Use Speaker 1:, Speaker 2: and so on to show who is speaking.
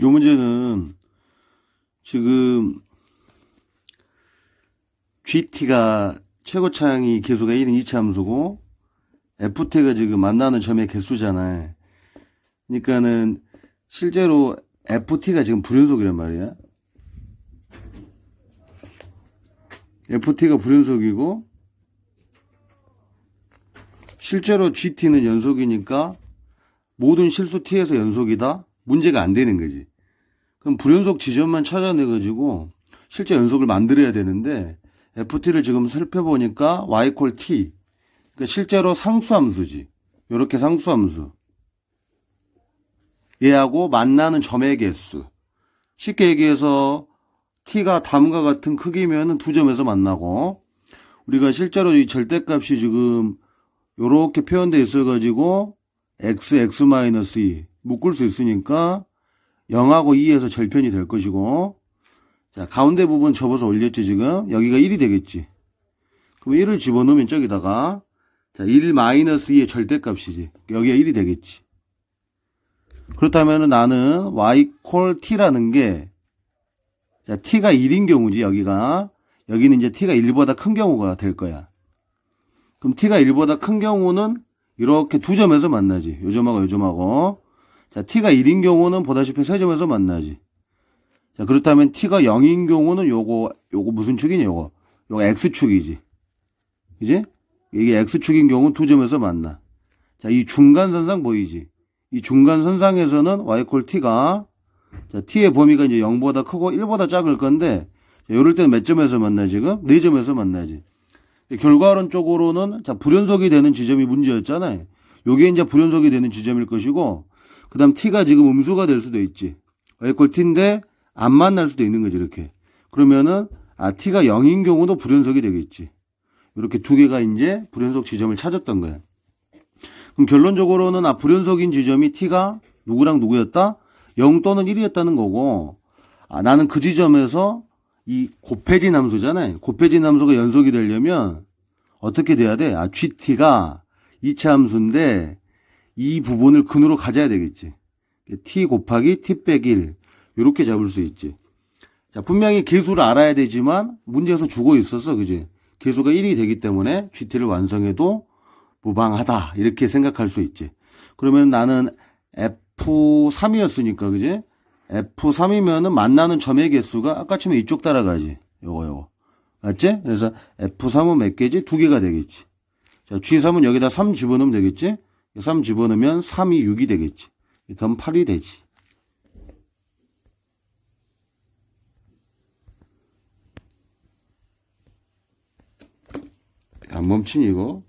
Speaker 1: 요 문제는 지금 GT가 최고차항이 개수가 1인 2차 함수고 FT가 지금 만나는 점의 개수잖아요. 그러니까는 실제로 FT가 지금 불연속이란 말이야. FT가 불연속이고 실제로 GT는 연속이니까 모든 실수 T에서 연속이다? 문제가 안 되는 거지. 그럼 불연속 지점만 찾아내가지고 실제 연속을 만들어야 되는데 FT를 지금 살펴보니까 Y 콜 T. 그러니까 실제로 상수함수지. 요렇게 상수함수. 얘하고 만나는 점의 개수. 쉽게 얘기해서 T가 다음과 같은 크기면은 두 점에서 만나고 우리가 실제로 이 절대값이 지금 요렇게 표현되어 있어 가지고 x, x-2 묶을 수 있으니까 0하고 2에서 절편이 될 것이고 자 가운데 부분 접어서 올렸지 지금? 여기가 1이 되겠지. 그럼 1을 집어넣으면 저기다가 자, 1-2의 절대값이지. 여기가 1이 되겠지. 그렇다면 나는 y 콜 t라는 게 자, t가 1인 경우지 여기가. 여기는 이제 t가 1보다 큰 경우가 될 거야. 그럼 t가 1보다 큰 경우는 이렇게 두 점에서 만나지. 요 점하고 요 점하고. 자, t가 1인 경우는 보다시피 세 점에서 만나지. 자, 그렇다면 t가 0인 경우는 요거, 요거 무슨 축이냐, 요거. 요거 x축이지. 그지? 이게 x축인 경우는 두 점에서 만나. 자, 이 중간선상 보이지? 이 중간선상에서는 y 콜 t가 자, t의 범위가 이제 0보다 크고 1보다 작을 건데, 자, 요럴 때는 몇 점에서 만나, 지금? 네 점에서 만나지. 결과론적으로는 자 불연속이 되는 지점이 문제였잖아요. 요게 이제 불연속이 되는 지점일 것이고 그 다음 t가 지금 음수가 될 수도 있지. equal t인데 안 만날 수도 있는 거지 이렇게. 그러면은 아 t가 0인 경우도 불연속이 되겠지. 이렇게 두 개가 이제 불연속 지점을 찾았던 거야. 그럼 결론적으로는 아 불연속인 지점이 t가 누구랑 누구였다? 0 또는 1이었다는 거고 아 나는 그 지점에서 이 곱해진 함수잖아요. 곱해진 함수가 연속이 되려면 어떻게 돼야 돼? 아, GT가 2차 함수인데 이 부분을 근으로 가져야 되겠지. t 곱하기 t 빼기 1 이렇게 잡을 수 있지. 자, 분명히 개수를 알아야 되지만 문제에서 주고 있었어. 그지? 개수가 1이 되기 때문에 GT를 완성해도 무방하다. 이렇게 생각할 수 있지. 그러면 나는 F3이었으니까, 그지? F3이면은 만나는 점의 개수가 아까 치면 이쪽 따라가지. 요거, 요거. 맞지? 그래서 F3은 몇 개지? 두 개가 되겠지. 자, G3은 여기다 3 집어넣으면 되겠지? 3 집어넣으면 3이 6이 되겠지. 덤 8이 되지. 안 멈추니, 이거?